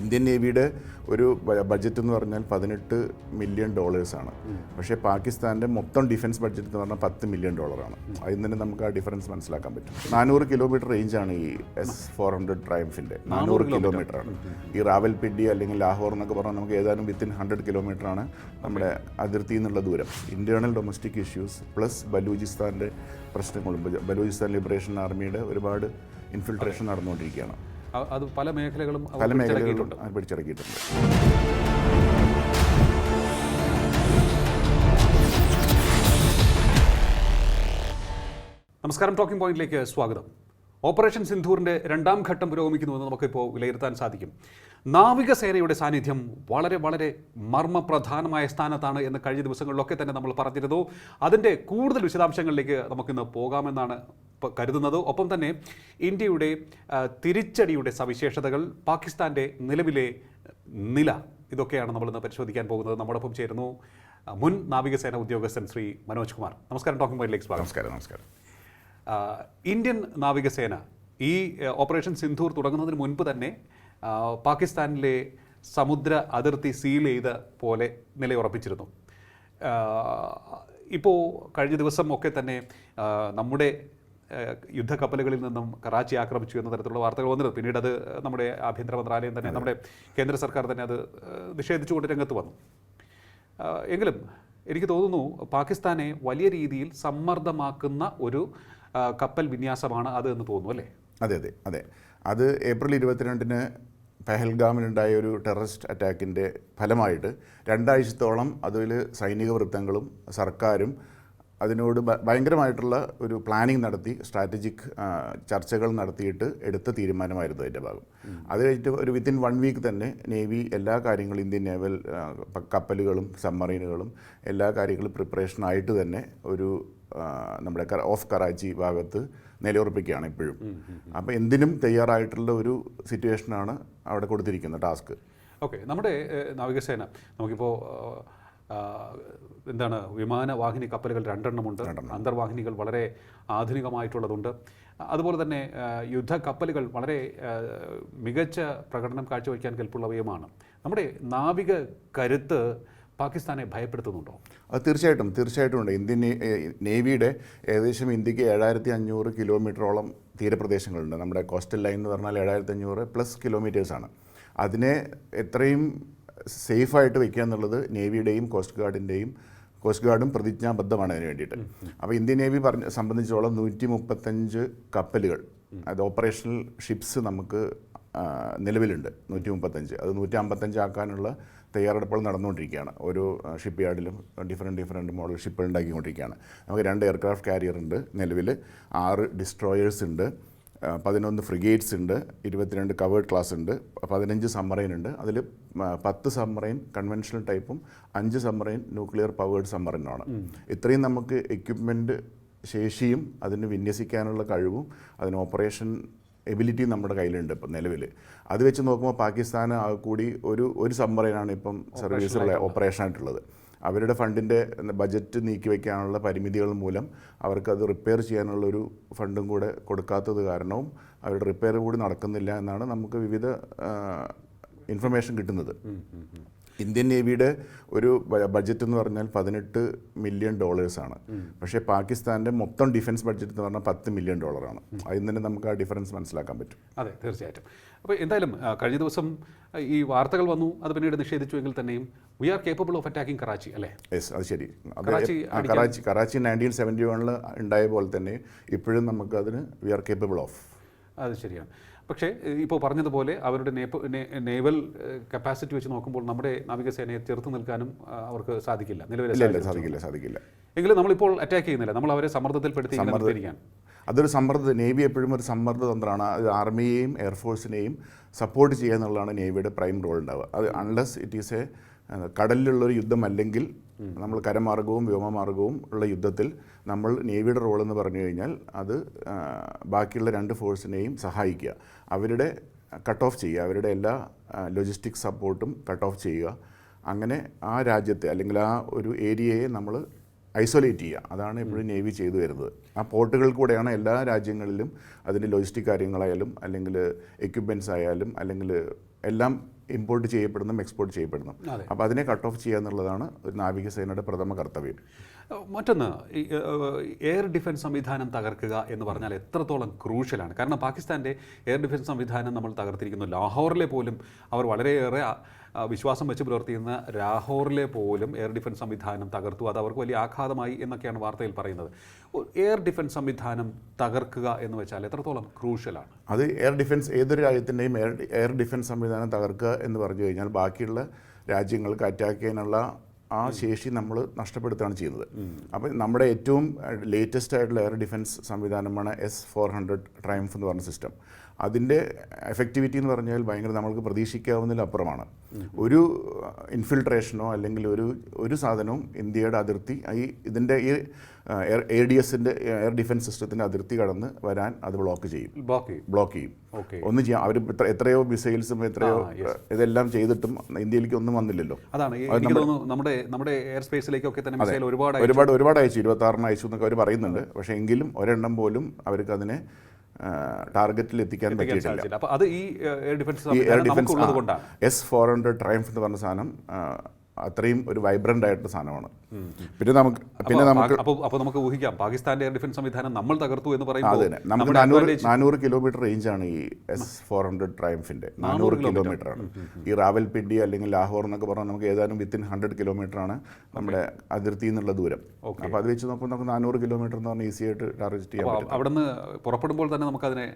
Indian നേവിയുടെ ഒരു budget എന്ന് പറഞ്ഞാൽ പതിനെട്ട് മില്യൺ ഡോളേഴ്സാണ് പക്ഷേ പാകിസ്ഥാന്റെ മൊത്തം ഡിഫൻസ് ബഡ്ജറ്റ് എന്ന് പറഞ്ഞാൽ പത്ത് മില്യൺ ഡോളറാണ് അതിൽ നിന്ന് നമുക്ക് ആ ഡിഫറൻസ് മനസ്സിലാക്കാൻ പറ്റും. നാനൂറ് കിലോമീറ്റർ റേഞ്ചാണ് ഈ എസ് ഫോർ ഹൺഡ്രഡ് ട്രയംഫിന്റെ നാനൂറ് കിലോമീറ്റർ ആണ്. ഈ റാവൽപിണ്ടി അല്ലെങ്കിൽ ലാഹോർ എന്നൊക്കെ പറഞ്ഞാൽ നമുക്ക് ഏതാനും വിത്തിൻ ഹൺഡ്രഡ് കിലോമീറ്റർ ആണ് നമ്മുടെ അതിർത്തി എന്നുള്ള ദൂരം. ഇന്റേണൽ ഡൊമസ്റ്റിക് ഇഷ്യൂസ് പ്ലസ് ബലൂചിസ്ഥാന്റെ പ്രശ്നങ്ങളും ബലൂചിസ്ഥാൻ ലിബറേഷൻ ആർമിയുടെ ഒരുപാട് ഇൻഫിൽട്രേഷൻ നടന്നുകൊണ്ടിരിക്കുകയാണ്. അത് പല മേഖലകളും പല മേഖലകളിലും പിടിച്ചിറക്കിയിട്ടുണ്ട്. നമസ്കാരം ടോക്കിംഗ് പോയിന്റിലേക്ക് സ്വാഗതം. ഓപ്പറേഷൻ സിന്ധൂറിന്റെ രണ്ടാം ഘട്ടം പുരോഗമിക്കുന്നുവെന്ന് നമുക്കിപ്പോൾ വിലയിരുത്താൻ സാധിക്കും. നാവികസേനയുടെ സാന്നിധ്യം വളരെ വളരെ മർമ്മപ്രധാനമായ സ്ഥാനത്താണ് എന്ന് കഴിഞ്ഞ ദിവസങ്ങളിലൊക്കെ തന്നെ നമ്മൾ പറഞ്ഞിരുന്നു. അതിന്റെ കൂടുതൽ വിശദാംശങ്ങളിലേക്ക് നമുക്കിന്ന് പോകാമെന്നാണ് കരുതുന്നത്. ഒപ്പം തന്നെ ഇന്ത്യയുടെ തിരിച്ചടിയുടെ സവിശേഷതകൾ പാകിസ്ഥാന്റെ നിലവിലെ നില ഇതൊക്കെയാണ് നമ്മളിന്ന് പരിശോധിക്കാൻ പോകുന്നത്. നമ്മോടൊപ്പം ചേരുന്നു മുൻ നാവികസേന ഉദ്യോഗസ്ഥൻ ശ്രീ മനോജ് കുമാർ. നമസ്കാരം ടോക്കിംഗ് പോയിന്റിലേക്ക് സ്വാഗതം. നമസ്കാരം നമസ്കാരം. ഇന്ത്യൻ നാവികസേന ഈ ഓപ്പറേഷൻ സിന്ധൂർ തുടങ്ങുന്നതിന് മുൻപ് തന്നെ പാകിസ്ഥാനിലെ സമുദ്ര അതിർത്തി സീൽ ചെയ്ത പോലെ നിലയുറപ്പിച്ചിരുന്നു. ഇപ്പോൾ കഴിഞ്ഞ ദിവസം ഒക്കെ തന്നെ നമ്മുടെ യുദ്ധക്കപ്പലുകളിൽ നിന്നും കറാച്ചി ആക്രമിച്ചു എന്ന തരത്തിലുള്ള വാർത്തകൾ വന്നിരുന്നു. പിന്നീട് അത് നമ്മുടെ ആഭ്യന്തര മന്ത്രാലയം തന്നെ നമ്മുടെ കേന്ദ്ര സർക്കാർ തന്നെ അത് നിഷേധിച്ചുകൊണ്ട് രംഗത്ത് വന്നു. എങ്കിലും എനിക്ക് തോന്നുന്നു പാകിസ്ഥാനെ വലിയ രീതിയിൽ സമ്മർദ്ദമാക്കുന്ന ഒരു കപ്പൽ വിന്യാസമാണ് അത് എന്ന് തോന്നുന്നു അല്ലേ? അതെ അതെ അതെ. അത് ഏപ്രിൽ ഇരുപത്തിരണ്ടിന് പെഹൽഗാമിലുണ്ടായ ഒരു ടെററിസ്റ്റ് അറ്റാക്കിന്റെ ഫലമായിട്ട് രണ്ടാഴ്ചത്തോളം അതിൽ സൈനിക വൃത്തങ്ങളും സർക്കാരും അതിനോട് ഭയങ്കരമായിട്ടുള്ള ഒരു പ്ലാനിങ് നടത്തി സ്ട്രാറ്റജിക് ചർച്ചകൾ നടത്തിയിട്ട് എടുത്ത തീരുമാനമായിരുന്നു അതിന്റെ ഭാഗം. അത് കഴിഞ്ഞിട്ട് ഒരു വിത്തിൻ വൺ വീക്ക് തന്നെ നേവി എല്ലാ കാര്യങ്ങളും ഇന്ത്യൻ നേവൽ കപ്പലുകളും സബ്മറീനുകളും എല്ലാ കാര്യങ്ങളും പ്രിപ്പറേഷനായിട്ട് തന്നെ ഒരു നമ്മുടെ ഓഫ് കറാച്ചി ഭാഗത്ത് നിലയുറപ്പിക്കുകയാണ് ഇപ്പോഴും. അപ്പോൾ എന്തിനും തയ്യാറായിട്ടുള്ള ഒരു സിറ്റുവേഷനാണ് അവിടെ കൊടുത്തിരിക്കുന്നത് ടാസ്ക് ഓക്കെ നമ്മുടെ നാവികസേന. നമുക്കിപ്പോൾ എന്താണ് വിമാനവാഹിനി കപ്പലുകൾ രണ്ടെണ്ണമുണ്ട്. അന്തർവാഹിനികൾ വളരെ ആധുനികമായിട്ടുള്ളതുണ്ട്. അതുപോലെ തന്നെ യുദ്ധ കപ്പലുകൾ വളരെ മികച്ച പ്രകടനം കാഴ്ചവെക്കാൻ കെൽപ്പുള്ളവയുമാണ്. നമ്മുടെ നാവിക കരുത്ത് പാകിസ്ഥാനെ ഭയപ്പെടുത്തുന്നുണ്ടോ? അത് തീർച്ചയായിട്ടും തീർച്ചയായിട്ടും ഉണ്ട്. ഇന്ത്യൻ നേവിയുടെ ഏകദേശം ഇന്ത്യയ്ക്ക് ഏഴായിരത്തി അഞ്ഞൂറ് കിലോമീറ്ററോളം തീരപ്രദേശങ്ങളുണ്ട്. നമ്മുടെ കോസ്റ്റൽ ലൈൻ എന്ന് പറഞ്ഞാൽ ഏഴായിരത്തി അഞ്ഞൂറ് പ്ലസ് കിലോമീറ്റേഴ്സാണ്. അതിനെ എത്രയും സേഫായിട്ട് വെക്കുക എന്നുള്ളത് നേവിയുടെയും കോസ്റ്റ് ഗാർഡിന്റെയും കോസ്റ്റ് ഗാർഡും പ്രതിജ്ഞാബദ്ധമാണ് അതിന് വേണ്ടിയിട്ട്. അപ്പോൾ ഇന്ത്യൻ നേവി പറഞ്ഞ സംബന്ധിച്ചോളം നൂറ്റി മുപ്പത്തഞ്ച് കപ്പലുകൾ അതായത് ഓപ്പറേഷണൽ ഷിപ്സ് നമുക്ക് നിലവിലുണ്ട് നൂറ്റി മുപ്പത്തഞ്ച് അത് നൂറ്റി അമ്പത്തഞ്ച് ആക്കാനുള്ള തയ്യാറെടുപ്പുകൾ നടന്നുകൊണ്ടിരിക്കുകയാണ്. ഓരോ ഷിപ്പ് യാർഡിലും ഡിഫറെന്റ് ഡിഫറെന്റ് മോഡൽ ഷിപ്പുകൾ ഉണ്ടാക്കിക്കൊണ്ടിരിക്കുകയാണ്. നമുക്ക് രണ്ട് എയർക്രാഫ്റ്റ് കാരിയർ ഉണ്ട് നിലവിൽ ആറ് ഡിസ്ട്രോയേഴ്സ് ഉണ്ട്. പതിനൊന്ന് ഫ്രിഗേറ്റ്സ് ഉണ്ട് ഇരുപത്തിരണ്ട് കവേർഡ് ക്ലാസ് ഉണ്ട് പതിനഞ്ച് സമ്മറൈൻ ഉണ്ട്. അതിൽ പത്ത് സമ്മറൈൻ കൺവെൻഷണൽ ടൈപ്പും അഞ്ച് സമ്മറൈൻ ന്യൂക്ലിയർ പവേർഡ് സമ്മറൈനുമാണ് ഇത്രയും നമുക്ക് എക്യുപ്മെന്റ് ശേഷിയും അതിന് വിന്യസിക്കാനുള്ള കഴിവും അതിന് ഓപ്പറേഷൻ എബിലിറ്റി നമ്മുടെ കയ്യിലുണ്ട് ഇപ്പം നിലവിൽ അത് വെച്ച് നോക്കുമ്പോൾ പാകിസ്ഥാൻ കൂടി ഒരു ഒരു സമ്മറൈനാണ് ഇപ്പം സർവീസിലുള്ള ഓപ്പറേഷൻ ആയിട്ടുള്ളത് അവരുടെ ഫണ്ടിന്റെ ബജറ്റ് നീക്കി വയ്ക്കാനുള്ള പരിമിതികൾ മൂലം അവർക്കത് റിപ്പയർ ചെയ്യാനുള്ള ഒരു ഫണ്ടും കൂടെ കൊടുക്കാത്തത് കാരണവും അവരുടെ റിപ്പയർ കൂടി നടക്കുന്നില്ല എന്നാണ് നമുക്ക് വിവിധ ഇൻഫർമേഷൻ കിട്ടുന്നത്. ഇന്ത്യൻ നേവിയുടെ ഒരു ബജറ്റ് ബഡ്ജറ്റ് എന്ന് പറഞ്ഞാൽ പതിനെട്ട് മില്യൺ ഡോളേഴ്സാണ് പക്ഷേ പാകിസ്ഥാന്റെ മൊത്തം ഡിഫൻസ് ബഡ്ജറ്റ് എന്ന് പറഞ്ഞാൽ പത്ത് മില്യൺ ഡോളറാണ് അതിൽ തന്നെ നമുക്ക് ആ ഡിഫറൻസ് മനസ്സിലാക്കാൻ പറ്റും. അതെ തീർച്ചയായിട്ടും. അപ്പോൾ എന്തായാലും കഴിഞ്ഞ ദിവസം ഈ വാർത്തകൾ വന്നു അത് പിന്നീട് നിഷേധിച്ചു എങ്കിൽ തന്നെയും we are capable of attacking Karachi അല്ലേ? യെസ് അത് ശരി. കറാച്ചി കറാച്ചി നയന്റീൻ സെവന്റി വണ്ണിൽ ഉണ്ടായ പോലെ തന്നെ ഇപ്പോഴും നമുക്ക് അതിന് വി ആർ കേപ്പബിൾ ഓഫ് അത് ശരിയാണ്. പക്ഷേ ഇപ്പോൾ പറഞ്ഞതുപോലെ അവരുടെ നേവൽ കപ്പാസിറ്റി വെച്ച് നോക്കുമ്പോൾ നമ്മുടെ നാവികസേനയെ ചെറുത്ത് നിൽക്കാനും അവർക്ക് സാധിക്കില്ല. നിലവിലെ സാധിക്കില്ല സാധിക്കില്ല. എങ്കിലും നമ്മളിപ്പോൾ അറ്റാക്ക് ചെയ്യുന്നില്ല. നമ്മൾ അവരെ സമ്മർദ്ദത്തിൽപ്പെടുത്തി സമ്മർദ്ദിക്കാൻ അതൊരു സമ്മർദ്ദ നേവി എപ്പോഴും ഒരു സമ്മർദ്ദ തന്ത്രമാണ്. അത് ആർമിയെയും എയർഫോഴ്സിനെയും സപ്പോർട്ട് ചെയ്യുക എന്നുള്ളതാണ് നേവിയുടെ പ്രൈം റോൾ ഉണ്ടാവുക. അത് അൺലെസ് ഇറ്റ് ഈസ് എ കടലിലുള്ളൊരു യുദ്ധമല്ലെങ്കിൽ നമ്മൾ കരമാർഗവും വ്യോമമാർഗവും ഉള്ള യുദ്ധത്തിൽ നമ്മൾ നേവിയുടെ റോൾ എന്ന് പറഞ്ഞു കഴിഞ്ഞാൽ അത് ബാക്കിയുള്ള രണ്ട് ഫോഴ്സിനെയും സഹായിക്കുക. അവരുടെ കട്ട് ഓഫ് ചെയ്യുക അവരുടെ എല്ലാ ലോജിസ്റ്റിക് സപ്പോർട്ടും കട്ട് ഓഫ് ചെയ്യുക. അങ്ങനെ ആ രാജ്യത്തെ അല്ലെങ്കിൽ ആ ഒരു ഏരിയയെ നമ്മൾ ഐസൊലേറ്റ് ചെയ്യുക. അതാണ് എപ്പോഴും നേവി ചെയ്തു വരുന്നത്. ആ പോർട്ടുകൾ കൂടെയാണ് എല്ലാ രാജ്യങ്ങളിലും അതിന്റെ ലോജിസ്റ്റിക് കാര്യങ്ങളായാലും അല്ലെങ്കിൽ എക്യുപ്മെന്റ്സ് ആയാലും അല്ലെങ്കിൽ എല്ലാം ഇമ്പോർട്ട് ചെയ്യപ്പെടുന്നതും എക്സ്പോർട്ട് ചെയ്യപ്പെടുന്നതും അപ്പോൾ അതിനെ കട്ട് ഓഫ് ചെയ്യുക എന്നുള്ളതാണ് ഒരു നാവികസേനയുടെ പ്രഥമ കർത്തവ്യം. മറ്റൊന്ന് എയർ ഡിഫൻസ് സംവിധാനം തകർക്കുക എന്ന് പറഞ്ഞാൽ എത്രത്തോളം ക്രൂഷ്യലാണ് കാരണം പാകിസ്ഥാന്റെ എയർ ഡിഫൻസ് സംവിധാനം നമ്മൾ തകർത്തിരിക്കുന്നു. ലാഹോറിലെ പോലും അവർ വളരെയേറെ വിശ്വാസം വെച്ച് പുലർത്തിയിരുന്ന ലാഹോറിലെ പോലും എയർ ഡിഫൻസ് സംവിധാനം തകർത്തു. അത് അവർക്ക് വലിയ ആഘാതമായി എന്നൊക്കെയാണ് വാർത്തയിൽ പറയുന്നത്. എയർ ഡിഫൻസ് സംവിധാനം തകർക്കുക എന്ന് വെച്ചാൽ എത്രത്തോളം ക്രൂഷ്യലാണ്? അത് എയർ ഡിഫൻസ് ഏതൊരു രാജ്യത്തിന്റെയും എയർ എയർ ഡിഫൻസ് സംവിധാനം തകർക്കുക എന്ന് പറഞ്ഞു കഴിഞ്ഞാൽ ബാക്കിയുള്ള രാജ്യങ്ങൾക്ക് അറ്റാക്ക് ചെയ്യാനുള്ള ആ ശേഷി നമ്മൾ നഷ്ടപ്പെടുത്തുകയാണ് ചെയ്യുന്നത്. അപ്പോൾ നമ്മുടെ ഏറ്റവും ലേറ്റസ്റ്റ് ആയിട്ടുള്ള എയർ ഡിഫൻസ് സംവിധാനമാണ് എസ് ഫോർ ഹൺഡ്രഡ് ട്രയംഫ് എന്ന് പറഞ്ഞ സിസ്റ്റം അതിന്റെ എഫക്റ്റിവിറ്റി എന്ന് പറഞ്ഞാൽ ഭയങ്കര നമ്മൾക്ക് പ്രതീക്ഷിക്കാവുന്നതിലപ്പുറമാണ് ഒരു ഇൻഫിൽട്രേഷനോ അല്ലെങ്കിൽ ഒരു ഒരു സാധനവും ഇന്ത്യയുടെ അതിർത്തി ഈ ഇതിന്റെ ഈ എ ഡി എസിന്റെ എയർ ഡിഫൻസ് സിസ്റ്റത്തിന്റെ അതിർത്തി കടന്ന് വരാൻ അത് ബ്ലോക്ക് ചെയ്യും. ബ്ലോക്ക് ചെയ്യും. ബ്ലോക്ക് ചെയ്യും. ഓക്കെ ഒന്നും ചെയ്യാം. അവർ എത്രയോ മിസൈൽസും എത്രയോ ഇതെല്ലാം ചെയ്തിട്ടും ഇന്ത്യയിലേക്ക് ഒന്നും വന്നില്ലല്ലോ. അതാണ്. ഈ- എനിക്ക് തോന്നുന്നു നമ്മുടെ നമ്മുടെ എയർ സ്പേസിലേക്കൊക്കെ തന്നെ മിസൈൽ ഒരുപാട് ഒരുപാട് ഒരുപാട് അയച്ചു. ഇരുപത്തി ആറിന് അയച്ചു എന്നൊക്കെ അവർ പറയുന്നുണ്ട്. പക്ഷേ എങ്കിലും ഒരെണ്ണം പോലും അവർക്ക് അതിനെ ടാർഗറ്റിൽ എത്തിക്കാൻ പറ്റിയിട്ടില്ല. അപ്പോൾ അത് ഈ air defence S four hundred triumph എന്ന് പറഞ്ഞ സാധനം അത്രയും ഒരു വൈബ്രന്റ് ആയിട്ടുള്ള സാധനമാണ്. പിന്നെ നമുക്ക് പിന്നെ നമുക്ക് അപ്പോൾ നമുക്ക് ഊഹിക്കാം. പാകിസ്ഥാന്റെ എയർ ഡിഫൻസ് സംവിധാനം നമ്മൾ തകർത്തു എന്ന് പറയുന്നത് തന്നെ നമുക്ക് നാനൂറ് കിലോമീറ്റർ നാനൂറ് കിലോമീറ്റർ റേഞ്ചാണ് ഈ എസ് ഫോർ ഹൺഡ്രഡ് ട്രയംഫിന്റെ നാനൂറ് കിലോമീറ്റർ ആണ്. ഈ റാവൽപിണ്ടി അല്ലെങ്കിൽ ലാഹോർ എന്നൊക്കെ പറഞ്ഞാൽ നമുക്ക് ഏതാനും വിത്തിൻ ഹൺഡ്രഡ് കിലോമീറ്റർ ആണ് നമ്മുടെ അതിർത്തി എന്നുള്ള ദൂരം. അപ്പോൾ അത് വെച്ച് നോക്കുമ്പോൾ നമുക്ക് നാനൂറ് കിലോമീറ്റർ എന്ന് പറഞ്ഞാൽ ഈസി ആയിട്ട് ടാർഗറ്റ് ചെയ്യാൻ പറ്റും. അവിടുന്ന് പുറപ്പെടുമ്പോൾ തന്നെ നമുക്കതിനെ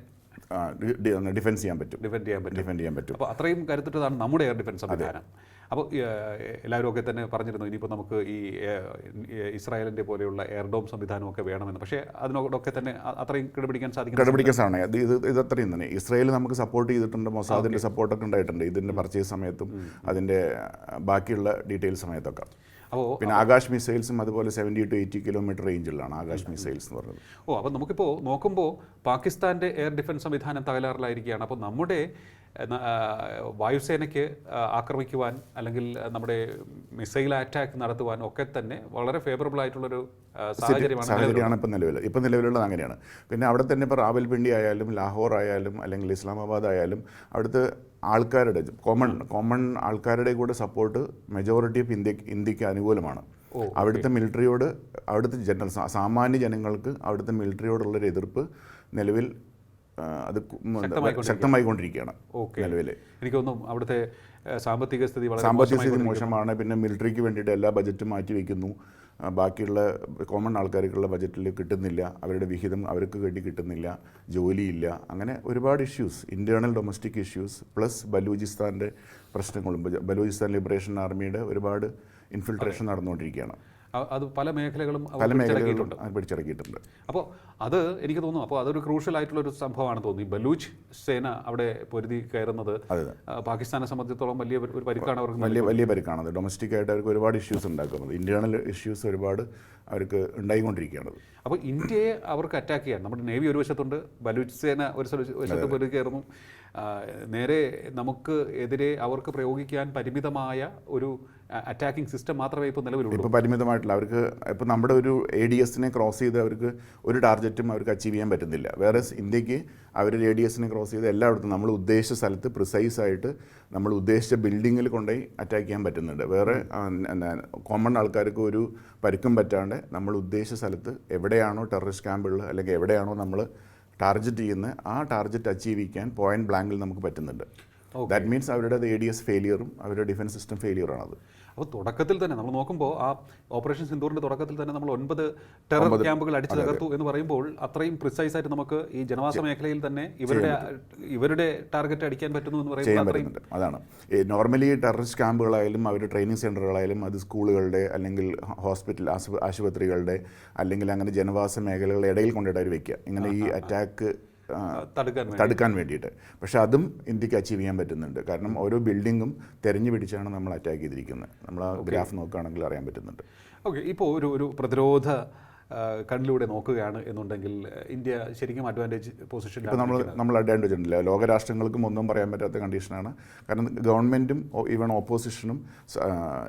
ഡിഫെൻസ് ചെയ്യാൻ പറ്റും. ഡിഫെൻഡ് ചെയ്യാൻ പറ്റും. ഡിഫെൻഡ് ചെയ്യാൻ പറ്റും. അപ്പോൾ അത്രയും കരുത്തിട്ടതാണ് നമ്മുടെ എയർ ഡിഫൻസ് സംവിധാനം. അപ്പോൾ എല്ലാവരും ഒക്കെ തന്നെ പറഞ്ഞിരുന്നു ഇനിയിപ്പോൾ നമുക്ക് ഈ ഇസ്രായേലിന്റെ പോലെയുള്ള എയർഡോം സംവിധാനമൊക്കെ വേണമെന്ന്. പക്ഷേ അതിനോടൊക്കെ തന്നെ അത്രയും കിടപിടിക്കാൻ സാധിക്കും കിടപിടിക്കാൻ സാധനം. ഇത് ഇത് അത്രയും തന്നെ. ഇസ്രായേൽ നമുക്ക് സപ്പോർട്ട് ചെയ്തിട്ടുണ്ട്. മൊസാദിന്റെ സപ്പോർട്ടൊക്കെ ഉണ്ടായിട്ടുണ്ട്. ഇതിന്റെ പർച്ചേസ് സമയത്തും അതിന്റെ ബാക്കിയുള്ള ഡീറ്റെയിൽസ് സമയത്തൊക്കെ. അപ്പോൾ പിന്നെ ആകാശ് മിസൈൽസും അതുപോലെ സെവന്റി ടു എയ്റ്റി കിലോമീറ്റർ റേഞ്ചിലാണ് ആകാശ് മിസൈൽസ് എന്ന് പറയുന്നത്. ഓ അപ്പോൾ നമുക്കിപ്പോൾ നോക്കുമ്പോൾ പാകിസ്ഥാന്റെ എയർ ഡിഫൻസ് സംവിധാനം തകരാറിലായിരിക്കുകയാണ്. അപ്പോൾ നമ്മുടെ വായുസേനയ്ക്ക് ആക്രമിക്കുവാൻ അല്ലെങ്കിൽ നമ്മുടെ മിസൈൽ അറ്റാക്ക് നടത്തുവാൻ ഒക്കെ തന്നെ വളരെ ഫേവറബിൾ ആയിട്ടുള്ളൊരു സാഹചര്യമാണ് ഇപ്പം നിലവിൽ ഇപ്പം നിലവിലുള്ളത് അങ്ങനെയാണ്. പിന്നെ അവിടെ തന്നെ ഇപ്പോൾ റാവൽപിണ്ടി ആയാലും ലാഹോർ ആയാലും അല്ലെങ്കിൽ ഇസ്ലാമാബാദ് ആയാലും അവിടുത്തെ ആൾക്കാരുടെ കോമൺ കോമൺ ആൾക്കാരുടെ കൂടെ സപ്പോർട്ട് മെജോറിറ്റി ഓഫ് ഇന്ത്യ ഇന്ത്യയ്ക്ക് അനുകൂലമാണ്. അവിടുത്തെ മിലിറ്ററിയോട് അവിടുത്തെ ജനറൽ സാമാന്യ ജനങ്ങൾക്ക് അവിടുത്തെ മിലിറ്ററിയോടുള്ളൊരു എതിർപ്പ് നിലവിൽ അത് ശക്തമായിക്കൊണ്ടിരിക്കുകയാണ് ഓക്കെ. നിലവിൽ എനിക്ക് തോന്നുന്നു അവിടുത്തെ സാമ്പത്തിക സ്ഥിതി വളരെ സാമ്പത്തിക സ്ഥിതി മോശമാണ്. പിന്നെ മിലിറ്ററിക്ക് വേണ്ടിയിട്ട് എല്ലാ ബജറ്റും മാറ്റി വയ്ക്കുന്നു ബാക്കിയുള്ള കോമൺ ആൾക്കാർക്കുള്ള ബജറ്റിൽ കിട്ടുന്നില്ല. അവരുടെ വിഹിതം അവർക്ക് വേണ്ടി കിട്ടുന്നില്ല. ജോലിയില്ല. അങ്ങനെ ഒരുപാട് issues internal domestic issues plus ബലൂചിസ്ഥാന്റെ പ്രശ്നങ്ങളും. ബലൂചിസ്ഥാൻ ലിബറേഷൻ ആർമിയുടെ ഒരുപാട് ഇൻഫിൽട്രേഷൻ നടന്നുകൊണ്ടിരിക്കുകയാണ്. അത് പല മേഖലകളും പല മേഖലകളും പിടിച്ചിറക്കിയിട്ടുണ്ട്. അപ്പോൾ അത് എനിക്ക് തോന്നുന്നു. അപ്പോൾ അതൊരു ക്രൂഷ്യൽ ആയിട്ടുള്ള ഒരു സംഭവമാണ് തോന്നി ബലൂച്ച് സേന അവിടെ പൊരുതി കയറുന്നത് പാകിസ്ഥാനെ സംബന്ധിച്ചിടത്തോളം വലിയ ഒരു പരിക്കാണ് അവർക്ക് വലിയ വലിയ പരിക്കാണത്. ഡൊമസ്റ്റിക് ആയിട്ട് അവർക്ക് ഒരുപാട് ഇഷ്യൂസ് ഉണ്ടാക്കുന്നത്. ഇന്റേണൽ ഇഷ്യൂസ് ഒരുപാട് അവർക്ക് ഉണ്ടായിക്കൊണ്ടിരിക്കുകയാണ് അപ്പോൾ ഇന്ത്യയെ അവർക്ക് അറ്റാക്ക് ചെയ്യാൻ നമ്മുടെ നേവി ഒരു വശത്തുണ്ട് ബലൂച്ച് സേന ഒരു വശത്ത് പൊരുതി കയറുന്നു. നേരെ നമുക്ക് എതിരെ അവർക്ക് പ്രയോഗിക്കാൻ പരിമിതമായ ഒരു അറ്റാക്കിംഗ് സിസ്റ്റം മാത്രമേ ഇപ്പോൾ നിലവിലുള്ളൂ. ഇപ്പോൾ പരിമിതമായിട്ടുള്ള അവർക്ക് ഇപ്പോൾ നമ്മുടെ ഒരു എ ഡി എസിനെ ക്രോസ് ചെയ്ത് അവർക്ക് ഒരു ടാർഗറ്റും അവർക്ക് അച്ചീവ് ചെയ്യാൻ പറ്റുന്നില്ല. വേറെ ഇന്ത്യയ്ക്ക് അവർ റേഡിയസിനെ ക്രോസ് ചെയ്ത് എല്ലായിടത്തും നമ്മൾ ഉദ്ദേശിച്ച സ്ഥലത്ത് പ്രിസൈസ് ആയിട്ട് നമ്മൾ ഉദ്ദേശിച്ച ബിൽഡിങ്ങിൽ കൊണ്ടുപോയി അറ്റാക്ക് ചെയ്യാൻ പറ്റുന്നുണ്ട്. വേറെ കോമൺ ആൾക്കാർക്ക് ഒരു പരുക്കും പറ്റാണ്ട് നമ്മൾ ഉദ്ദേശിച്ച സ്ഥലത്ത് എവിടെയാണോ ടെററിസ്റ്റ് ക്യാമ്പുകൾ അല്ലെങ്കിൽ എവിടെയാണോ നമ്മൾ ടാർഗറ്റ് ചെയ്യുന്നത് ആ ടാർഗറ്റ് അച്ചീവ് ചെയ്യാൻ പോയിന്റ് ബ്ലാങ്കിൽ നമുക്ക് പറ്റുന്നുണ്ട്. ദാറ്റ് മീൻസ് അവരുടെ എ ഡി എസ് ഫെയിലിയറും അവരുടെ ഡിഫൻസ് സിസ്റ്റം ഫെയിലിയറാണത് അപ്പോൾ തുടക്കത്തിൽ തന്നെ നമ്മൾ നോക്കുമ്പോൾ ആ ഓപ്പറേഷൻ സിന്ദൂറിന്റെ തുടക്കത്തിൽ തന്നെ നമ്മൾ ഒൻപത് ടെറർ ക്യാമ്പുകൾ അടിച്ചു തകർത്തു എന്ന് പറയുമ്പോൾ അത്രയും പ്രിസൈസ് ആയിട്ട് നമുക്ക് ഈ ജനവാസ മേഖലയിൽ തന്നെ ഇവരുടെ ഇവരുടെ ടാർഗറ്റ് അടിക്കാൻ പറ്റുന്നു എന്ന് പറയുമ്പോൾ അത്രയും അതാണ്. നോർമലി ടെററിസ്റ്റ് ക്യാമ്പുകളായാലും അവരുടെ ട്രെയിനിങ് സെന്ററുകളായാലും അത് സ്കൂളുകളുടെ അല്ലെങ്കിൽ ഹോസ്പിറ്റൽ ആശുപ- ആശുപത്രികളുടെ അല്ലെങ്കിൽ അങ്ങനെ ജനവാസ മേഖലകളുടെ ഇടയിൽ കൊണ്ടിട്ട് അവർ വെക്കുക. ഇങ്ങനെ ഈ അറ്റാക്ക് തടുക്കാൻ വേണ്ടി. വേണ്ടിയിട്ട്. പക്ഷേ അതും ഇന്ത്യയ്ക്ക് അച്ചീവ് ചെയ്യാൻ പറ്റുന്നുണ്ട്. കാരണം ഓരോ ബിൽഡിങ്ങും തെരഞ്ഞു പിടിച്ചാണ് നമ്മൾ അറ്റാക്ക് ചെയ്തിരിക്കുന്നത്. നമ്മൾ ആ ഗ്രാഫ് നോക്കുകയാണെങ്കിൽ അറിയാൻ പറ്റുന്നുണ്ട്. ഓക്കെ ഇപ്പോൾ ഒരു ഒരു പ്രതിരോധ കണ്ണിലൂടെ നോക്കുകയാണ് എന്നുണ്ടെങ്കിൽ ഇന്ത്യ ശരിക്കും അഡ്വാന്റേജ് പൊസിഷൻ ഇപ്പോൾ നമ്മൾ നമ്മൾ അഡ്വാന്റേജ് ഉണ്ടല്ലോ. ലോകരാഷ്ട്രങ്ങൾക്കും ഒന്നും പറയാൻ പറ്റാത്ത കണ്ടീഷനാണ് കാരണം ഗവൺമെന്റും ഈവൺ ഓപ്പോസിഷനും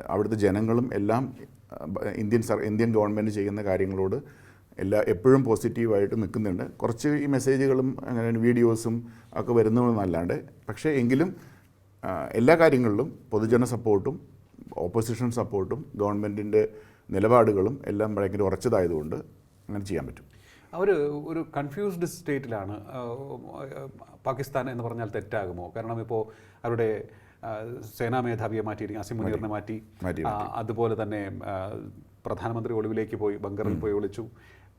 അവിടുത്തെ ജനങ്ങളും എല്ലാം ഇന്ത്യൻ സർ ഇന്ത്യൻ ഗവൺമെന്റ് ചെയ്യുന്ന കാര്യങ്ങളോട് എല്ലാ എപ്പോഴും പോസിറ്റീവായിട്ട് നിൽക്കുന്നുണ്ട്. കുറച്ച് ഈ മെസ്സേജുകളും അങ്ങനെ വീഡിയോസും ഒക്കെ വരുന്നതെന്നല്ലാണ്ട് പക്ഷേ എങ്കിലും എല്ലാ കാര്യങ്ങളിലും പൊതുജന സപ്പോർട്ടും ഓപ്പോസിഷൻ സപ്പോർട്ടും ഗവൺമെന്റിന്റെ നിലപാടുകളും എല്ലാം ഭയങ്കര ഉറച്ചതായതുകൊണ്ട് അങ്ങനെ ചെയ്യാൻ പറ്റും. അവർ ഒരു കൺഫ്യൂസ്ഡ് സ്റ്റേറ്റിലാണ് പാകിസ്ഥാൻ എന്ന് പറഞ്ഞാൽ തെറ്റാകുമോ? കാരണം ഇപ്പോൾ അവരുടെ സേനാ മേധാവിയെ മാറ്റിയിരിക്കും അസിം മുനീറിനെ മാറ്റി മാറ്റി, അതുപോലെ തന്നെ പ്രധാനമന്ത്രി ഒളിവിലേക്ക് പോയി ബങ്കറിൽ പോയി ഒളിച്ചു.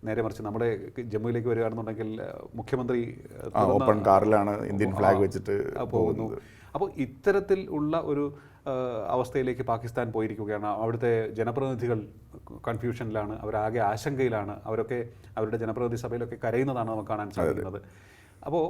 നേരെ മറിച്ച് നമ്മുടെ ജമ്മുവിലേക്ക് വരികയാണെന്നുണ്ടെങ്കിൽ മുഖ്യമന്ത്രി ഓപ്പൺ കാറിലാണ് ഇന്ത്യൻ ഫ്ലാഗ് വെച്ചിട്ട് പോകുന്നു. അപ്പോൾ ഇത്തരത്തിൽ ഉള്ള ഒരു അവസ്ഥയിലേക്ക് പാകിസ്ഥാൻ പോയിരിക്കുകയാണ്. അവിടുത്തെ ജനപ്രതിനിധികൾ കൺഫ്യൂഷനിലാണ് അവരാകെ ആശങ്കയിലാണ്. അവരൊക്കെ അവരുടെ ജനപ്രതിനിധി സഭയിലൊക്കെ കരയുന്നതാണ് നമുക്ക് കാണാൻ സാധിക്കുന്നത്. അപ്പോൾ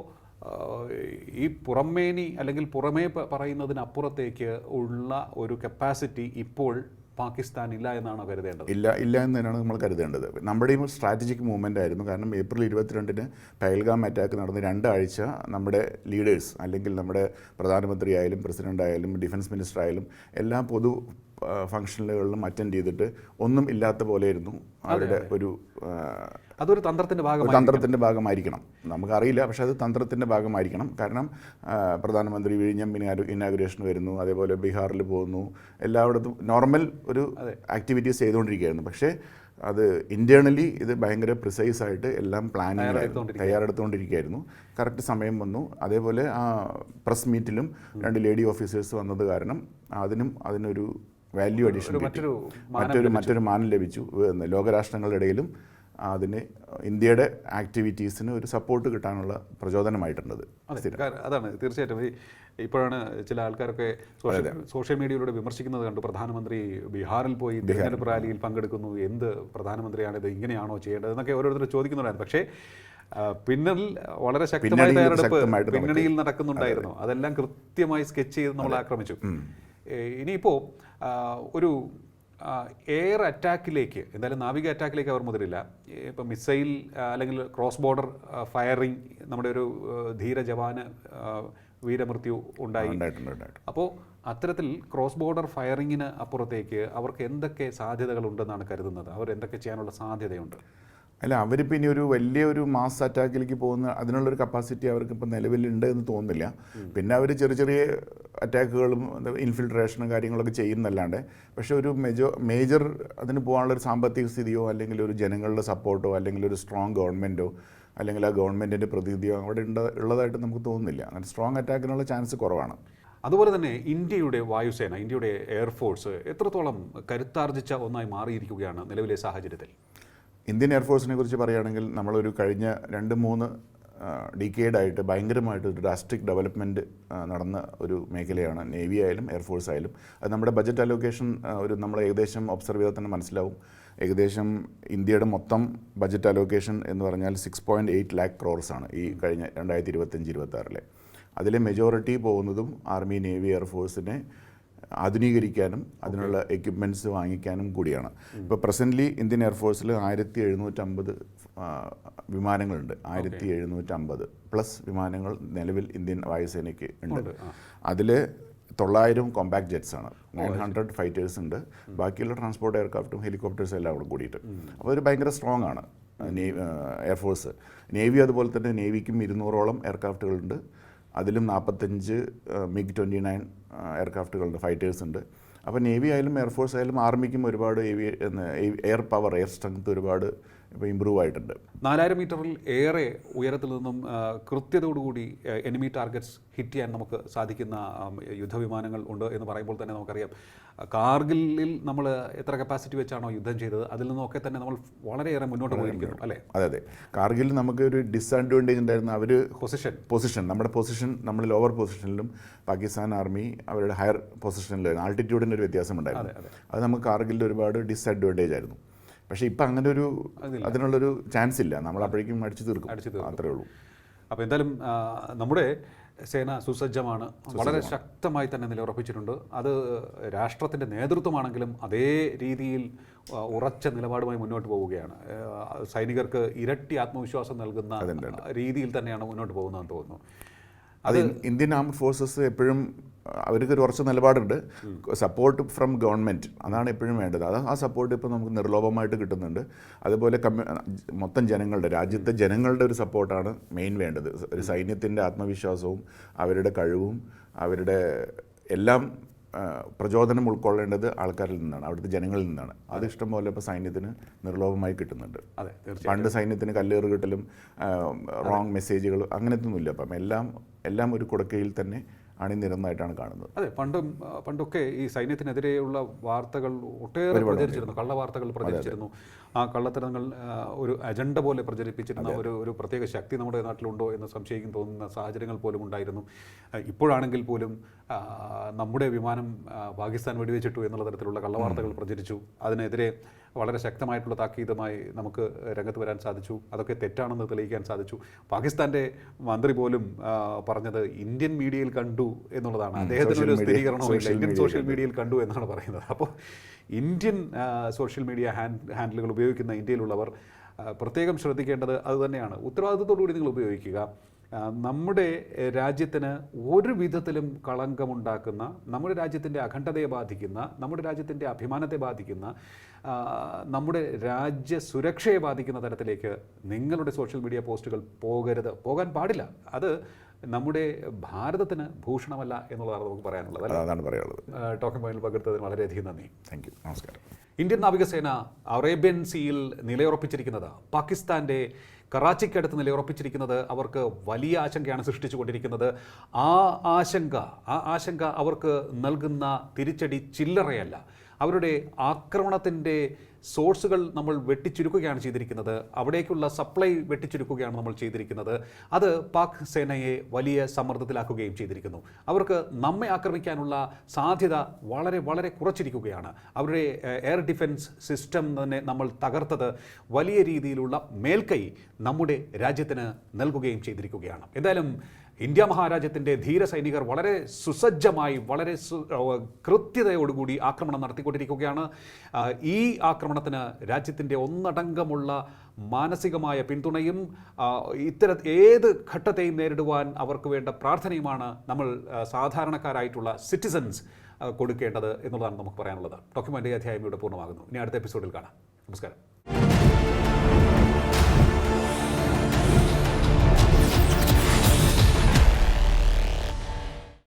ഈ പുറമേനി അല്ലെങ്കിൽ പുറമേ പറയുന്നതിനപ്പുറത്തേക്ക് ഉള്ള ഒരു കപ്പാസിറ്റി ഇപ്പോൾ പാകിസ്ഥാൻ ഇല്ല എന്നാണ് കരുതേണ്ടത്? ഇല്ല ഇല്ല എന്ന് തന്നെയാണ് നമ്മൾ കരുതേണ്ടത്. നമ്മുടെയും സ്ട്രാറ്റജിക് മൂവ്മെന്റ് ആയിരുന്നു. കാരണം ഏപ്രിൽ ഇരുപത്തിരണ്ടിന് പൈൽഗാം അറ്റാക്ക് നടന്ന് രണ്ടാഴ്ച നമ്മുടെ ലീഡേഴ്സ് അല്ലെങ്കിൽ നമ്മുടെ പ്രധാനമന്ത്രി ആയാലും പ്രസിഡന്റ് ആയാലും ഡിഫൻസ് മിനിസ്റ്റർ ആയാലും എല്ലാ പൊതു ഫംഗ്ഷനുകളിലും അറ്റൻഡ് ചെയ്തിട്ട് ഒന്നും ഇല്ലാത്ത പോലെയായിരുന്നു അവരുടെ ഒരു അതൊരു തന്ത്രത്തിന്റെ ഭാഗം തന്ത്രത്തിന്റെ ഭാഗമായിരിക്കണം. നമുക്കറിയില്ല പക്ഷേ അത് തന്ത്രത്തിന്റെ ഭാഗമായിരിക്കണം. കാരണം പ്രധാനമന്ത്രി വിഴിഞ്ഞം ഇനാഗുറേഷൻ വരുന്നു അതേപോലെ ബീഹാറിൽ പോകുന്നു എല്ലായിടത്തും നോർമൽ ഒരു ആക്ടിവിറ്റീസ് ചെയ്തുകൊണ്ടിരിക്കുകയായിരുന്നു. പക്ഷേ അത് ഇന്റേർണലി ഇത് ഭയങ്കര പ്രിസൈസ് ആയിട്ട് എല്ലാം പ്ലാനിങ് തയ്യാറെടുത്തുകൊണ്ടിരിക്കുകയായിരുന്നു. കറക്റ്റ് സമയം വന്നു. അതേപോലെ ആ പ്രസ് മീറ്റിലും രണ്ട് ലേഡി ഓഫീസേഴ്സ് വന്നത് കാരണം അതിനും അതിനൊരു വാല്യൂ അഡീഷൻ മറ്റൊരു മറ്റൊരു മറ്റൊരു മാനം ലഭിച്ചു. ലോകരാഷ്ട്രങ്ങളുടെ ഇടയിലും അതിന് ഇന്ത്യയുടെ ആക്ടിവിറ്റീസിന് ഒരു സപ്പോർട്ട് കിട്ടാനുള്ള പ്രചോദനമായിട്ടുണ്ടത്. അതാണ് തീർച്ചയായിട്ടും. ഇപ്പോഴാണ് ചില ആൾക്കാരൊക്കെ സോഷ്യൽ മീഡിയയിലൂടെ വിമർശിക്കുന്നത് കണ്ടു. പ്രധാനമന്ത്രി ബീഹാറിൽ പോയി തെരഞ്ഞെടുപ്പ് റാലിയിൽ പങ്കെടുക്കുന്നു. എന്ത് പ്രധാനമന്ത്രിയാണ് ഇത്? ഇങ്ങനെയാണോ ചെയ്യേണ്ടത്? എന്നൊക്കെ ഓരോരുത്തർ ചോദിക്കുന്നുണ്ടായിരുന്നു. പക്ഷേ പിന്നിൽ വളരെ ശക്തമായ തയ്യാറെടുപ്പ് പിന്നണിയിൽ നടക്കുന്നുണ്ടായിരുന്നു. അതെല്ലാം കൃത്യമായി സ്കെച്ച് ചെയ്ത് നമ്മൾ ആക്രമിച്ചു. ഇനിയിപ്പോൾ ഒരു എയർ അറ്റാക്കിലേക്ക് എന്തായാലും നാവിക അറ്റാക്കിലേക്ക് അവർ മുതിരില്ല. ഇപ്പം മിസൈൽ അല്ലെങ്കിൽ ക്രോസ് ബോർഡർ ഫയറിംഗ് നമ്മുടെ ഒരു ധീര ജവാന് വീരമൃത്യു ഉണ്ടായി. അപ്പോൾ അത്തരത്തിൽ ക്രോസ് ബോർഡർ ഫയറിങ്ങിന് അപ്പുറത്തേക്ക് അവർക്ക് എന്തൊക്കെ സാധ്യതകളുണ്ടെന്നാണ് കരുതുന്നത്? അവർ എന്തൊക്കെ ചെയ്യാനുള്ള സാധ്യതയുണ്ട്? അല്ല അവരിപ്പോൾ പിന്നെ ഒരു വലിയൊരു മാസ് അറ്റാക്കിലേക്ക് പോകുന്ന അതിനുള്ളൊരു കപ്പാസിറ്റി അവർക്ക് ഇപ്പം നിലവിലുണ്ട് എന്ന് തോന്നുന്നില്ല. പിന്നെ അവർ ചെറിയ ചെറിയ അറ്റാക്കുകളും ഇൻഫിൽട്രേഷനും കാര്യങ്ങളൊക്കെ ചെയ്യുന്നല്ലാണ്ട് പക്ഷേ ഒരു മെജോ മേജർ അതിന് പോകാനുള്ള ഒരു സാമ്പത്തിക സ്ഥിതിയോ അല്ലെങ്കിൽ ഒരു ജനങ്ങളുടെ സപ്പോർട്ടോ അല്ലെങ്കിൽ ഒരു സ്ട്രോങ് ഗവൺമെന്റോ അല്ലെങ്കിൽ ആ ഗവൺമെന്റിന്റെ പ്രതിനിധിയോ അവിടെ ഉണ്ട ഉള്ളതായിട്ട് നമുക്ക് തോന്നുന്നില്ല. അങ്ങനെ സ്ട്രോങ് അറ്റാക്കിനുള്ള ചാൻസ് കുറവാണ്. അതുപോലെ തന്നെ ഇന്ത്യയുടെ വായുസേന ഇന്ത്യയുടെ എയർഫോഴ്സ് എത്രത്തോളം കരുത്താർജിച്ച ഒന്നായി മാറിയിരിക്കുകയാണ് നിലവിലെ സാഹചര്യത്തിൽ? ഇന്ത്യൻ എയർഫോഴ്സിനെ കുറിച്ച് പറയുകയാണെങ്കിൽ നമ്മളൊരു കഴിഞ്ഞ രണ്ട് മൂന്ന് ഡിക്കേഡായിട്ട് ഭയങ്കരമായിട്ട് ഒരു ഡ്രാസ്റ്റിക് ഡെവലപ്മെന്റ് നടന്ന ഒരു മേഖലയാണ്. നേവി ആയാലും എയർഫോഴ്സ് ആയാലും. അത് നമ്മുടെ ബജറ്റ് അലോക്കേഷൻ ഒരു നമ്മൾ ഏകദേശം ഒബ്സർവ് ചെയ്താൽ തന്നെ മനസ്സിലാവും. ഏകദേശം ഇന്ത്യയുടെ മൊത്തം ബജറ്റ് അലോക്കേഷൻ എന്ന് പറഞ്ഞാൽ six point eight lakh crores ആണ് ഈ കഴിഞ്ഞ രണ്ടായിരത്തി ഇരുപത്തഞ്ച് ഇരുപത്താറിലെ. അതിലെ മെജോറിറ്റി പോകുന്നതും ആർമി നേവി എയർഫോഴ്സിനെ ആധുനീകരിക്കാനും അതിനുള്ള എക്യുപ്മെന്റ്സ് വാങ്ങിക്കാനും കൂടിയാണ്. ഇപ്പോൾ പ്രസന്റ്ലി ഇന്ത്യൻ എയർഫോഴ്സിൽ ആയിരത്തി എഴുന്നൂറ്റമ്പത് വിമാനങ്ങളുണ്ട്. ആയിരത്തി എഴുന്നൂറ്റമ്പത് പ്ലസ് വിമാനങ്ങൾ നിലവിൽ ഇന്ത്യൻ വായുസേനയ്ക്ക് ഉണ്ട്. അതിൽ തൊള്ളായിരം കോമ്പാക്ട് ജെറ്റ്സ് ആണ്. നയൻ ഹൺഡ്രഡ് ഫൈറ്റേഴ്സ് ഉണ്ട്. ബാക്കിയുള്ള ട്രാൻസ്പോർട്ട് എയർക്രാഫ്റ്റും ഹെലികോപ്റ്റേഴ്സും എല്ലാം കൂടെ കൂടിയിട്ട്. അപ്പോൾ ഒരു ഭയങ്കര സ്ട്രോങ് ആണ് എയർഫോഴ്സ് നേവി അതുപോലെ തന്നെ നേവിക്കും ഇരുന്നൂറോളം എയർക്രാഫ്റ്റുകളുണ്ട് അതിലും നാൽപ്പത്തഞ്ച് മിഗ് ട്വന്റി നയൻ എയർക്രാഫ്റ്റുകളുണ്ട് ഫൈറ്റേഴ്സ് ഉണ്ട്. അപ്പോൾ നേവി ആയാലും എയർഫോഴ്സ് ആയാലും ആർമിക്കും ഒരുപാട് എയർ പവർ എയർ സ്ട്രെങ്ത് ഒരുപാട് ഇപ്പോൾ ഇമ്പ്രൂവ് ആയിട്ടുണ്ട്. നാലായിരം മീറ്ററിൽ ഏറെ ഉയരത്തിൽ നിന്നും കൃത്യതയോടുകൂടി എനിമി ടാർഗറ്റ്സ് ഹിറ്റ് ചെയ്യാൻ നമുക്ക് സാധിക്കുന്ന യുദ്ധവിമാനങ്ങൾ ഉണ്ട് എന്ന് പറയുമ്പോൾ തന്നെ നമുക്കറിയാം. കാർഗിലിൽ നമ്മൾ എത്ര കപ്പാസിറ്റി വെച്ചാണോ യുദ്ധം ചെയ്തത് അതിൽ നിന്നൊക്കെ തന്നെ നമ്മൾ വളരെയേറെ മുന്നോട്ട് പോയിരിക്കുന്നു അല്ലേ? അതെ അതെ. കാർഗിലിൽ നമുക്ക് ഒരു ഡിസ്അഡ്വാന്റേജ് ഉണ്ടായിരുന്ന അവർ പൊസിഷൻ പൊസിഷൻ നമ്മുടെ പൊസിഷൻ നമ്മൾ ലോവർ പൊസിഷനിലും പാകിസ്ഥാൻ ആർമി അവരുടെ ഹയർ പൊസിഷനിലായിരുന്നു ആൾട്ടിറ്റ്യൂഡിന്റെ ഒരു വ്യത്യാസം ഉണ്ടായിരുന്നു. അത് നമുക്ക് കാർഗിലിൽ ഒരുപാട് ഡിസ്അഡ്വാന്റേജ് ആയിരുന്നു. പക്ഷേ ഇപ്പം അങ്ങനെ ഒരു അതിനുള്ളൊരു ചാൻസ് ഇല്ല നമ്മൾ അപ്പോഴേക്കും അടിച്ചു തീർക്കും. അടിച്ചു അത്രേ ഉള്ളൂ. അപ്പോൾ എന്തായാലും നമ്മുടെ സേന സുസജ്ജമാണ്. വളരെ ശക്തമായി തന്നെ നിലയുറപ്പിച്ചിട്ടുണ്ട്. അത് രാഷ്ട്രത്തിന്റെ നേതൃത്വമാണെങ്കിലും അതേ രീതിയിൽ ഉറച്ച നിലപാടുമായി മുന്നോട്ട് പോവുകയാണ്. സൈനികർക്ക് ഇരട്ടി ആത്മവിശ്വാസം നൽകുന്ന രീതിയിൽ തന്നെയാണ് മുന്നോട്ട് പോകുന്നതെന്ന് തോന്നുന്നു. അത് ഇന്ത്യൻ ആംഡ് ഫോഴ്സസ് എപ്പോഴും അവർക്ക് കുറച്ച് നിലപാടുണ്ട്. സപ്പോർട്ട് ഫ്രം ഗവൺമെന്റ് അതാണ് എപ്പോഴും വേണ്ടത്. അത് ആ സപ്പോർട്ട് ഇപ്പോൾ നമുക്ക് നിർലോഭമായിട്ട് കിട്ടുന്നുണ്ട്. അതുപോലെ കമ്മ്യൂ മൊത്തം ജനങ്ങളുടെ രാജ്യത്തെ ജനങ്ങളുടെ ഒരു സപ്പോർട്ടാണ് മെയിൻ വേണ്ടത്. ഒരു സൈന്യത്തിന്റെ ആത്മവിശ്വാസവും അവരുടെ കഴിവും അവരുടെ എല്ലാം പ്രചോദനം ഉൾക്കൊള്ളേണ്ടത് ആൾക്കാരിൽ നിന്നാണ് അവിടുത്തെ ജനങ്ങളിൽ നിന്നാണ്. അത് ഇഷ്ടം പോലെ ഇപ്പോൾ സൈന്യത്തിന് നിർലോഭമായി കിട്ടുന്നുണ്ട്. അതെ പണ്ട് സൈന്യത്തിന് കല്ലേറ് കിട്ടലും റോങ് മെസ്സേജുകൾ അങ്ങനത്തെ ഒന്നുമില്ല അപ്പം എല്ലാം എല്ലാം ഒരു കുടക്കയിൽ തന്നെ അണിനിരന്നായിട്ടാണ് കാണുന്നത്. അതെ പണ്ടും പണ്ടൊക്കെ ഈ സൈന്യത്തിനെതിരെയുള്ള വാർത്തകൾ ഒട്ടേറെ പ്രചരിച്ചിരുന്നു. കള്ള വാർത്തകൾ പ്രചരിച്ചിരുന്നു. ആ കള്ളത്തരങ്ങൾ ഒരു അജണ്ട പോലെ പ്രചരിപ്പിച്ചിരുന്ന ഒരു ഒരു പ്രത്യേക ശക്തി നമ്മുടെ നാട്ടിലുണ്ടോ എന്ന് സംശയിക്കും തോന്നുന്ന സാഹചര്യങ്ങൾ പോലും ഉണ്ടായിരുന്നു. ഇപ്പോഴാണെങ്കിൽ പോലും നമ്മുടെ വിമാനം പാകിസ്ഥാൻ വെടിവെച്ചിട്ടു എന്നുള്ള തരത്തിലുള്ള കള്ളവാർത്തകൾ പ്രചരിച്ചു. അതിനെതിരെ വളരെ ശക്തമായിട്ടുള്ള താക്കീതുമായി നമുക്ക് രംഗത്ത് വരാൻ സാധിച്ചു. അതൊക്കെ തെറ്റാണെന്ന് തെളിയിക്കാൻ സാധിച്ചു. പാകിസ്ഥാന്റെ മന്ത്രി പോലും പറഞ്ഞത് ഇന്ത്യൻ മീഡിയയിൽ കണ്ടു എന്നുള്ളതാണ്. അദ്ദേഹത്തിന് ഒരു സ്ഥിരീകരണമില്ല ഇന്ത്യൻ സോഷ്യൽ മീഡിയയിൽ കണ്ടു എന്നാണ് പറയുന്നത്. അപ്പോൾ ഇന്ത്യൻ സോഷ്യൽ മീഡിയ ഹാൻഡ് ഹാൻഡിലുകൾ ഉപയോഗിക്കുന്ന ഇന്ത്യയിലുള്ളവർ പ്രത്യേകം ശ്രദ്ധിക്കേണ്ടത് അതുതന്നെയാണ് ഉത്തരവാദിത്വത്തോടുകൂടി നിങ്ങൾ ഉപയോഗിക്കുക. നമ്മുടെ രാജ്യത്തിന് ഒരു വിധത്തിലും കളങ്കമുണ്ടാക്കുന്ന നമ്മുടെ രാജ്യത്തിന്റെ അഖണ്ഡതയെ ബാധിക്കുന്ന നമ്മുടെ രാജ്യത്തിന്റെ അഭിമാനത്തെ ബാധിക്കുന്ന നമ്മുടെ രാജ്യ സുരക്ഷയെ ബാധിക്കുന്ന തരത്തിലേക്ക് നിങ്ങളുടെ സോഷ്യൽ മീഡിയ പോസ്റ്റുകൾ പോകരുത്. പോകാൻ പാടില്ല. അത് നമ്മുടെ ഭാരതത്തിന് ഭൂഷണമല്ല എന്നുള്ളതാണ് നമുക്ക് പറയാനുള്ളത്? അതാണ് പറയാനുള്ളത്. ടോക്കൻ പോയിന്റിൽ പങ്കെടുത്തതിന് വളരെയധികം നന്ദി. Thank you. നമസ്കാരം. ഇന്ത്യൻ നാവികസേന അറേബ്യൻ സീയിൽ നിലയുറപ്പിച്ചിരിക്കുന്നത് പാകിസ്ഥാന്റെ കറാച്ചിക്കടുത്ത് നിലയുറപ്പിച്ചിരിക്കുന്നത് അവർക്ക് വലിയ ആശങ്കയാണ് സൃഷ്ടിച്ചുകൊണ്ടിരിക്കുന്നത്. ആ ആശങ്ക ആ ആശങ്ക അവർക്ക് നൽകുന്ന തിരിച്ചടി ചില്ലറയല്ല. അവരുടെ ആക്രമണത്തിന്റെ സോഴ്സുകൾ നമ്മൾ വെട്ടിച്ചുരുക്കുകയാണ് ചെയ്തിരിക്കുന്നത്. അവിടേക്കുള്ള സപ്ലൈ വെട്ടിച്ചുരുക്കുകയാണ് നമ്മൾ ചെയ്തിരിക്കുന്നത്. അത് പാക് സേനയെ വലിയ സമ്മർദ്ദത്തിലാക്കുകയും ചെയ്തിരിക്കുന്നു. അവർക്ക് നമ്മെ ആക്രമിക്കാനുള്ള സാധ്യത വളരെ വളരെ കുറച്ചിരിക്കുകയാണ്. അവരുടെ എയർ ഡിഫൻസ് സിസ്റ്റം തന്നെ നമ്മൾ തകർത്തത് വലിയ രീതിയിലുള്ള മേൽക്കൈ നമ്മുടെ രാജ്യത്തിന് നൽകുകയും ചെയ്തിരിക്കുകയാണ്. എന്തായാലും ഇന്ത്യ മഹാരാജ്യത്തിന്റെ ധീര സൈനികർ വളരെ സുസജ്ജമായി വളരെ കൃത്യതയോടുകൂടി ആക്രമണം നടത്തിക്കൊണ്ടിരിക്കുകയാണ്. ഈ ആക്രമണത്തിന് രാജ്യത്തിന്റെ ഒന്നടങ്കമുള്ള മാനസികമായ പിന്തുണയും ഇത്തര ഏത് ഘട്ടത്തെയും നേരിടുവാൻ അവർക്ക് വേണ്ട പ്രാർത്ഥനയുമാണ് നമ്മൾ സാധാരണക്കാരായിട്ടുള്ള സിറ്റിസൻസ് കൊടുക്കേണ്ടത് എന്നുള്ളതാണ് നമുക്ക് പറയാനുള്ളത്. ഡോക്യുമെന്ററി അധ്യായം ഇവിടെ പൂർണമാകുന്നു. ഇനി അടുത്ത എപ്പിസോഡിൽ കാണാം. നമസ്കാരം.